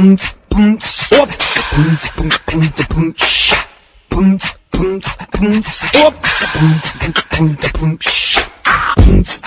punch, punch, up, punch, punch, punch, punch, punch, punch, punch, up, punch, punch, punch, punch, punch.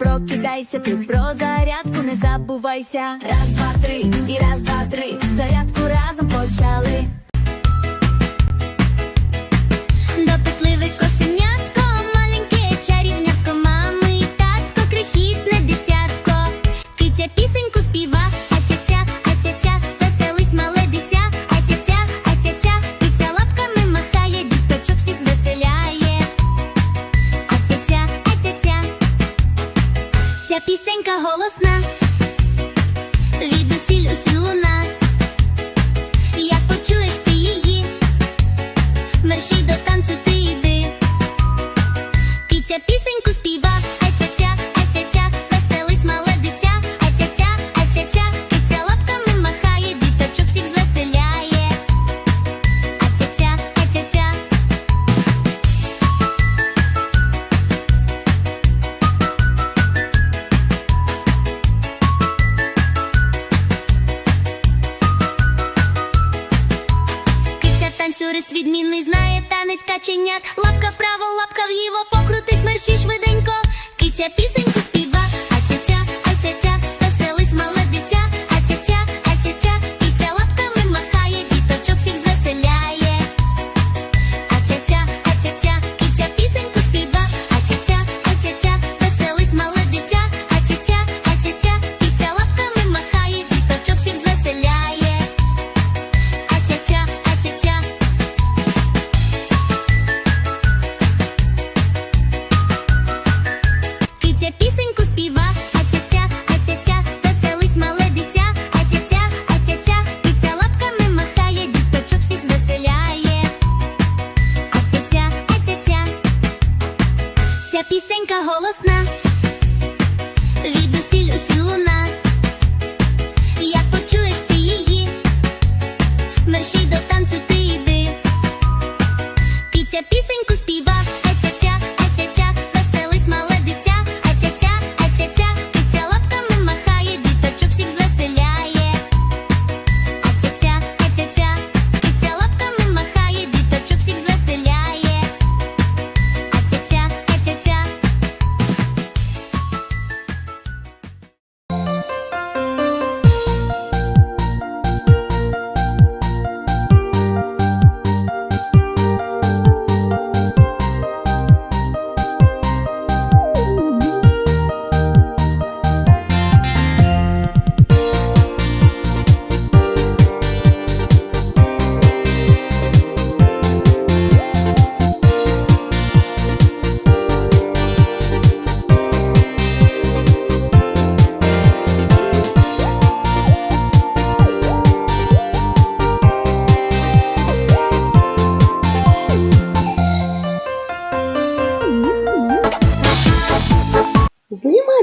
прокидайся, ти про зарядку не забувайся. Раз, два, три і раз, два, три. Зарядку разом почали. Пісенька голосна, від усіль усі луна.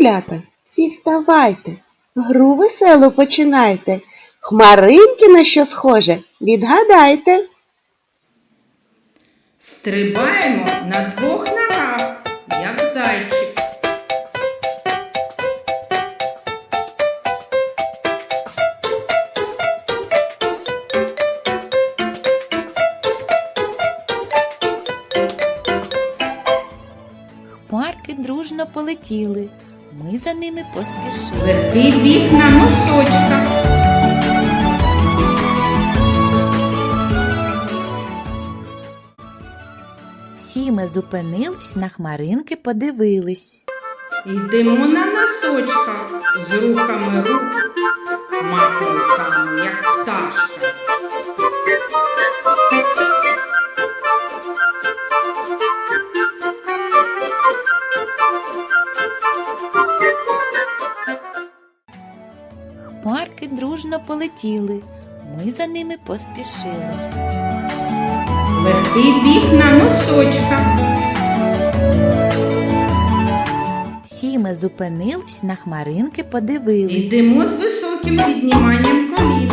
Малята, всі вставайте, гру веселу починайте. Хмаринки на що схоже, відгадайте. Стрибаємо на двох ногах, як зайчик. Хмарки дружно полетіли, ми за ними поспішили. Легкий біг на носочках. Всі ми зупинились, на хмаринки подивились. Йдемо на носочках з рухами рук, руками, як пташка. Полетіли, ми за ними поспішили. Легкий біг на носочках. Всі ми зупинились, на хмаринки подивились. Йдемо з високим підніманням колін,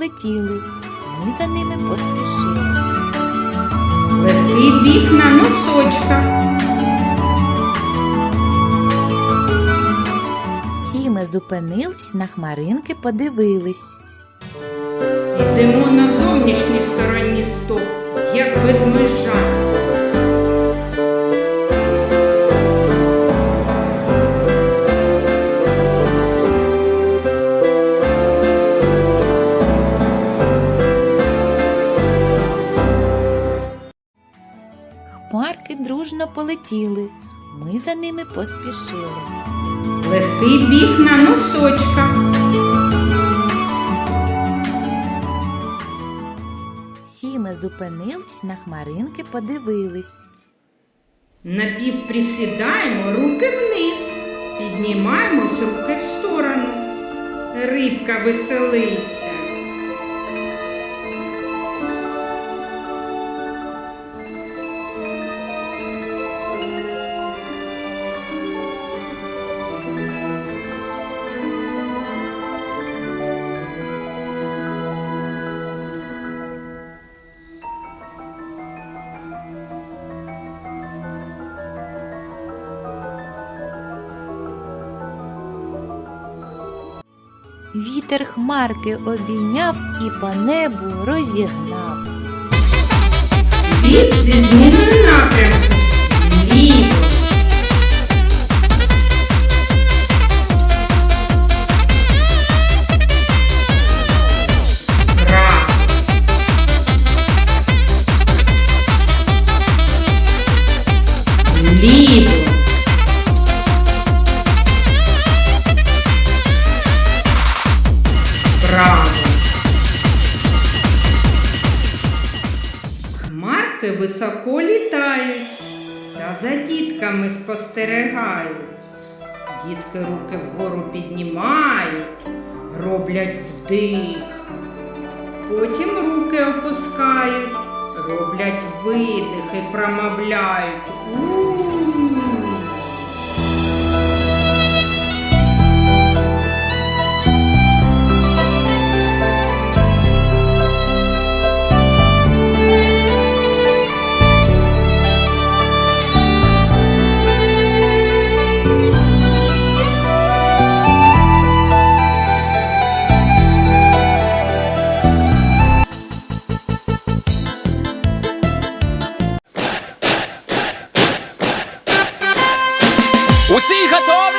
полетіли, ми за ними поспішили. Легкий біг на носочках. Всі ми зупинились, на хмаринки подивились. Йдемо на зовнішній стороні стоп, як ведмежа. Хмарки дружно полетіли, ми за ними поспішили. Легкий біг на носочках. Всі ми зупинились, на хмаринки подивились. Напівприсідаємо руки вниз, піднімаємось руки в сторону. Рибка веселиться. Вітер хмарки обійняв і по небу розігнав. Біг зі зміною. Високо літають та за дітками спостерігають. Дітки руки вгору піднімають, роблять вдих. Потім руки опускають, роблять видих і промовляють. Você irradou!